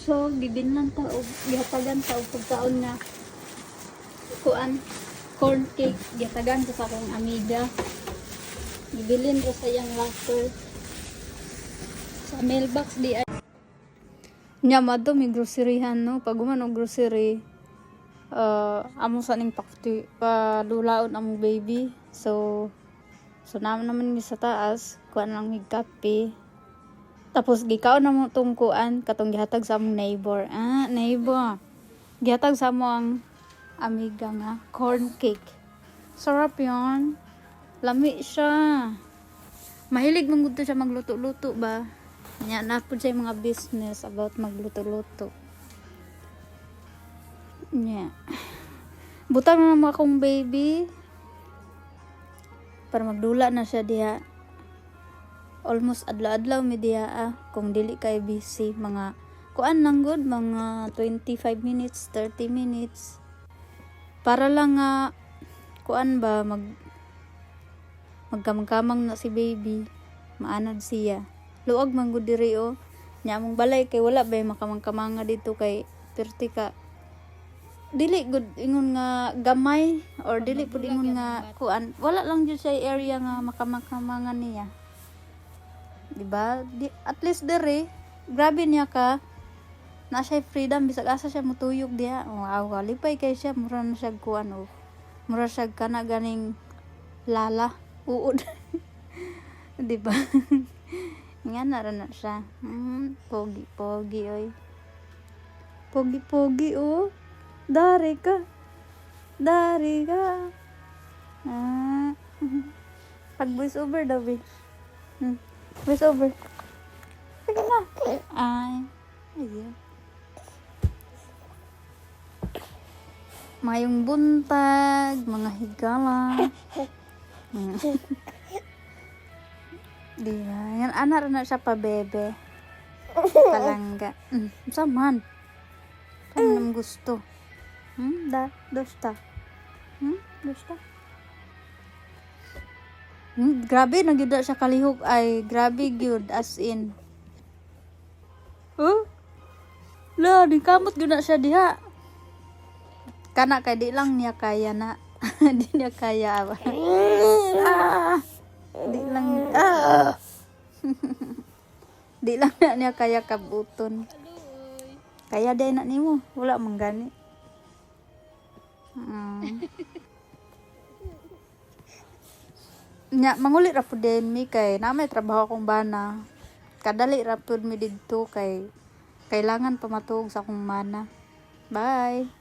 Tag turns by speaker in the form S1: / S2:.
S1: So, gibinlan ta og gihatagan ta og pagkaon nga kuan corn cake gihatagan ko sa akong amiga. Gibilin ko sa iyang locker. Sa mailbox di ay Nya madto mi groceryhan no pag guman og grocery uh, amo sa ning pakti padulaon among baby so so naman naman mi sa taas kuan lang mig kape tapos gikaon na mo tong kuan katong gihatag sa among neighbor. Ah neighbor. Gihatag sa mo ang amiga nga corn cake sarap yon lami siya. Mahilig man gud siya magluto-luto ba? Nya na pud siya mga business about magluto-luto. Nya. Butang na mo akong baby. Para magdula na siya diha almost adlaw-adlaw mi diha ah. Kung dili kay busy mga kuan lang good mga 25 minutes 30 minutes. Para lang nga kuan ba mag magkamang-kamang na si baby maanad siya. Luag man gud diri oh. Nya among balay kay wala ba makamang-kamanga dito kay perti ka? Dili gud ingon nga gamay or dili pud ingon nga kuan. Wala lang jud siya area nga makamang-kamangan niya di ba di, at least dere grabe niya ka. Na siya freedom bisag asa siya mutuyog diha. Wow kalipay kay siya mura na siya kuan oh. Mura siya kana ganing lala uod. Di ba nga na ra na siya. Mm, pogi pogi oy. Pogi pogi oh. Dari ka. Dari ka. Ah. Pag voice over daw eh. hmm. Voice over sige na ay Mayong buntag, mga higala. Di ba? Yan, ana rin na siya pa, bebe. Palangga. Mm. Saman. Saan gusto? Hmm? Da, dosta. Hmm? Dosta. Hmm? Grabe, nagyuda siya kalihog. Ay, grabe gyud as in. Huh? La, di kamot gyud na siya diha. Kana kay di lang niya kaya na. di niya kaya ah, di lang ah. di lang na niya kaya kabuton. Kaya day na nimo, wala man gani. Mm. Nya mangulit ra pud din mi kay na may trabaho akong bana. Kadali ra pud mi didto kay kailangan pamatug sa akong mana. Bye.